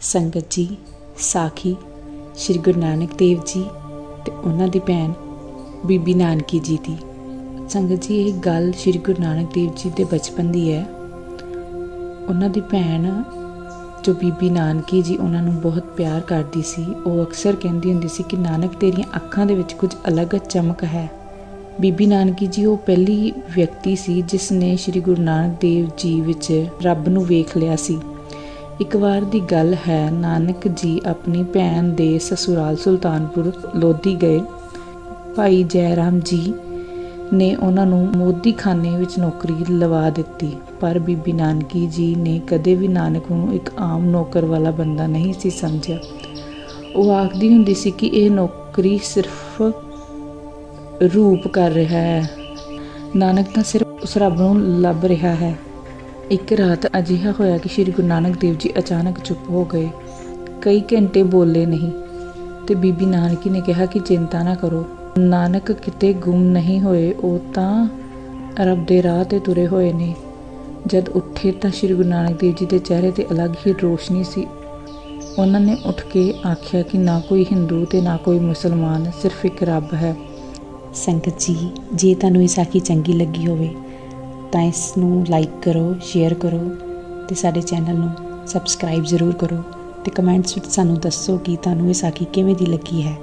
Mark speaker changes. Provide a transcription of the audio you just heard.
Speaker 1: ਸੰਗਤ ਜੀ, ਸਾਖੀ, ਸ੍ਰੀ ਗੁਰੂ ਨਾਨਕ ਦੇਵ ਜੀ ਤੇ ਉਹਨਾਂ ਦੀ ਭੈਣ ਬੀਬੀ ਨਾਨਕੀ ਜੀ ਦੀ। ਸੰਗਤ ਜੀ, ਇਹ ਗੱਲ ਸ੍ਰੀ ਗੁਰੂ ਨਾਨਕ ਦੇਵ ਜੀ ਦੇ ਬਚਪਨ ਦੀ ਹੈ। ਉਹਨਾਂ ਦੀ ਭੈਣ ਜੋ ਬੀਬੀ ਨਾਨਕੀ ਜੀ ਉਹਨਾਂ ਨੂੰ ਬਹੁਤ ਪਿਆਰ ਕਰਦੀ ਸੀ, ਉਹ ਅਕਸਰ ਕਹਿੰਦੀ ਹੁੰਦੀ ਸੀ ਕਿ ਨਾਨਕ ਤੇਰੀਆਂ ਅੱਖਾਂ ਦੇ ਵਿੱਚ ਕੁਝ ਅਲੱਗ ਚਮਕ ਹੈ। ਬੀਬੀ ਨਾਨਕੀ ਜੀ, ਉਹ ਪਹਿਲੀ ਵਿਅਕਤੀ ਸੀ ਜਿਸ ਨੇ ਸ੍ਰੀ ਗੁਰੂ ਨਾਨਕ ਦੇਵ ਜੀ ਵਿੱਚ ਰੱਬ ਨੂੰ ਵੇਖ ਲਿਆ ਸੀ। ਇੱਕ ਵਾਰ ਦੀ ਗੱਲ ਹੈ, ਨਾਨਕ ਜੀ ਆਪਣੀ ਭੈਣ ਦੇ ਸਸੁਰਾਲ ਸੁਲਤਾਨਪੁਰ ਲੋਧੀ ਗਏ। ਭਾਈ ਜੈ ਰਾਮ ਜੀ ਨੇ ਉਹਨਾਂ ਨੂੰ ਮੋਦੀਖਾਨੇ ਵਿੱਚ ਨੌਕਰੀ ਲਵਾ ਦਿੱਤੀ, ਪਰ ਬੀਬੀ ਨਾਨਕੀ ਜੀ ਨੇ ਕਦੇ ਵੀ ਨਾਨਕ ਨੂੰ ਇੱਕ ਆਮ ਨੌਕਰ ਵਾਲਾ ਬੰਦਾ ਨਹੀਂ ਸੀ ਸਮਝਿਆ। ਉਹ ਆਖਦੀ ਹੁੰਦੀ ਸੀ ਕਿ ਇਹ ਨੌਕਰੀ ਸਿਰਫ ਰੂਪ ਕਰ ਰਿਹਾ ਹੈ। ਨਾਨਕ ਤਾਂ ਸਿਰਫ ਉਸ ਰੱਬ ਨੂੰ ਲੱਭ ਰਿਹਾ ਹੈ। ਇੱਕ ਰਾਤ ਅਜਿਹਾ ਹੋਇਆ ਕਿ ਸ੍ਰੀ ਗੁਰੂ ਨਾਨਕ ਦੇਵ ਜੀ ਅਚਾਨਕ ਚੁੱਪ ਹੋ ਗਏ। ਕਈ ਘੰਟੇ ਬੋਲੇ ਨਹੀਂ ਤੇ ਬੀਬੀ ਨਾਨਕੀ ਨੇ ਕਿਹਾ ਕਿ ਚਿੰਤਾ ਨਾ ਕਰੋ। ਨਾਨਕ ਕਿਤੇ ਗੁੰਮ ਨਹੀਂ ਹੋਏ, ਉਹ ਤਾਂ ਰੱਬ ਦੇ ਰਾਹ ਤੇ ਤੁਰੇ ਹੋਏ ਨੇ। ਜਦ ਉੱਠੇ ਤਾਂ ਸ੍ਰੀ ਗੁਰੂ ਨਾਨਕ ਦੇਵ ਜੀ ਦੇ ਚਿਹਰੇ ਤੇ ਅਲੱਗ ਹੀ ਰੋਸ਼ਨੀ ਸੀ। ਉਹਨਾਂ ਨੇ ਉੱਠ ਕੇ ਆਖਿਆ ਕਿ ਨਾ ਕੋਈ ਹਿੰਦੂ ਤੇ ਨਾ ਕੋਈ ਮੁਸਲਮਾਨ, ਸਿਰਫ ਇੱਕ ਰੱਬ ਹੈ। ਸੰਗਤ ਜੀ, ਜੇ ਤੁਹਾਨੂੰ ਇਹ ਸਾਖੀ ਚੰਗੀ ਲੱਗੀ ਹੋਵੇ ਤਾਂ ਇਸ ਨੂੰ ਲਾਈਕ ਕਰੋ ਸ਼ੇਅਰ ਕਰੋ ਤੇ ਸਾਡੇ ਚੈਨਲ ਨੂੰ ਸਬਸਕ੍ਰਾਈਬ ਜ਼ਰੂਰ ਕਰੋ ਤੇ ਕਮੈਂਟਸ ਵਿੱਚ ਸਾਨੂੰ ਦੱਸੋ ਕਿ ਤੁਹਾਨੂੰ ਇਹ ਸਾਖੀ ਕਿਵੇਂ ਦੀ ਲੱਗੀ ਹੈ।